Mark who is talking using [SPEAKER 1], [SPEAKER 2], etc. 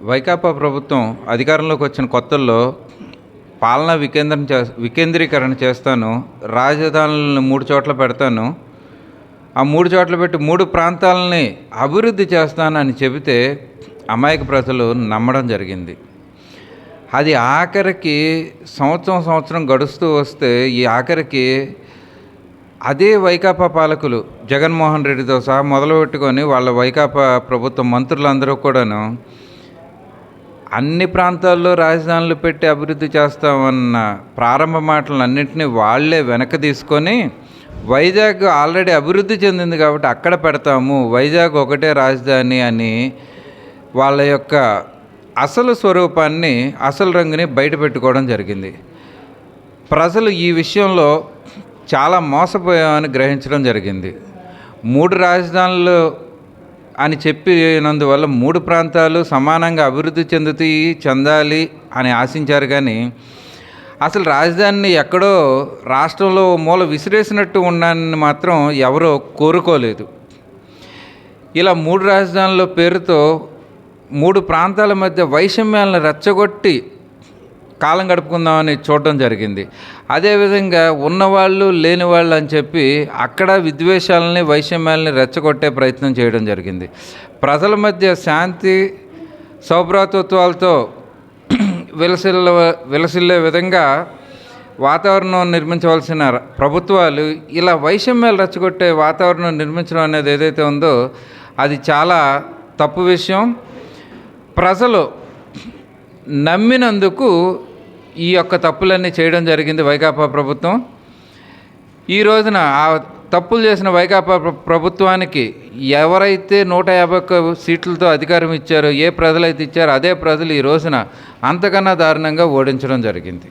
[SPEAKER 1] వైకాపా ప్రభుత్వం అధికారంలోకి వచ్చిన కొత్తల్లో పాలన వికేంద్రం చే వికేంద్రీకరణ చేస్తాను రాజధానులను మూడు చోట్ల పెడతాను ఆ మూడు చోట్ల పెట్టి మూడు ప్రాంతాలని అభివృద్ధి చేస్తానని చెబితే అమాయక ప్రజలు నమ్మడం జరిగింది. అది ఆఖరికి సంవత్సరం సంవత్సరం గడుస్తూ వస్తే ఈ ఆఖరికి అదే వైకాపా పాలకులు జగన్మోహన్ రెడ్డితో సహా మొదలుపెట్టుకొని వాళ్ళ వైకాపా ప్రభుత్వ మంత్రులందరూ కూడాను అన్ని ప్రాంతాల్లో రాజధానులు పెట్టి అభివృద్ధి చేస్తామన్న ప్రారంభ మాటలన్నింటినీ వాళ్ళే వెనక్కి తీసుకొని వైజాగ్ ఆల్రెడీ అభివృద్ధి చెందింది కాబట్టి అక్కడ పెడతాము వైజాగ్ ఒకటే రాజధాని అని వాళ్ళ యొక్క అసలు స్వరూపాన్ని అసలు రంగుని బయట పెట్టుకోవడం జరిగింది. ప్రజలు ఈ విషయంలో చాలా మోసపోయామని గ్రహించడం జరిగింది. మూడు రాజధానులు అని చెప్పినందువల్ల మూడు ప్రాంతాలు సమానంగా అభివృద్ధి చెందుతూ చెందాలి అని ఆశించారు కానీ అసలు రాజధానిని ఎక్కడో రాష్ట్రంలో మూల విసిరేసినట్టు ఉన్నాన్ని మాత్రం ఎవరో కోరుకోలేదు. ఇలా మూడు రాజధానుల పేరుతో మూడు ప్రాంతాల మధ్య వైషమ్యాలను రెచ్చగొట్టి కాలం గడుపుకుందామని చూడడం జరిగింది. అదేవిధంగా ఉన్నవాళ్ళు లేని వాళ్ళు అని చెప్పి అక్కడ విద్వేషాలని వైషమ్యాలని రెచ్చగొట్టే ప్రయత్నం చేయడం జరిగింది. ప్రజల మధ్య శాంతి సౌభ్రాతృత్వాలతో విలసిల్ల విలసిల్లే విధంగా వాతావరణం నిర్మించవలసిన ప్రభుత్వాలు ఇలా వైషమ్యాలు రెచ్చగొట్టే వాతావరణం నిర్మించడం అనేది ఏదైతే ఉందో అది చాలా తప్పు విషయం. ప్రజలు నమ్మినందుకు ఈ యొక్క తప్పులన్నీ చేయడం జరిగింది వైకాపా ప్రభుత్వం. ఈ రోజున ఆ తప్పులు చేసిన వైకాపా ప్రభుత్వానికి ఎవరైతే నూట యాభై ఒక్క సీట్లతో అధికారం ఇచ్చారో ఏ ప్రజలైతే ఇచ్చారో అదే ప్రజలు ఈ రోజున అంతకన్నా దారుణంగా ఓడించడం జరిగింది.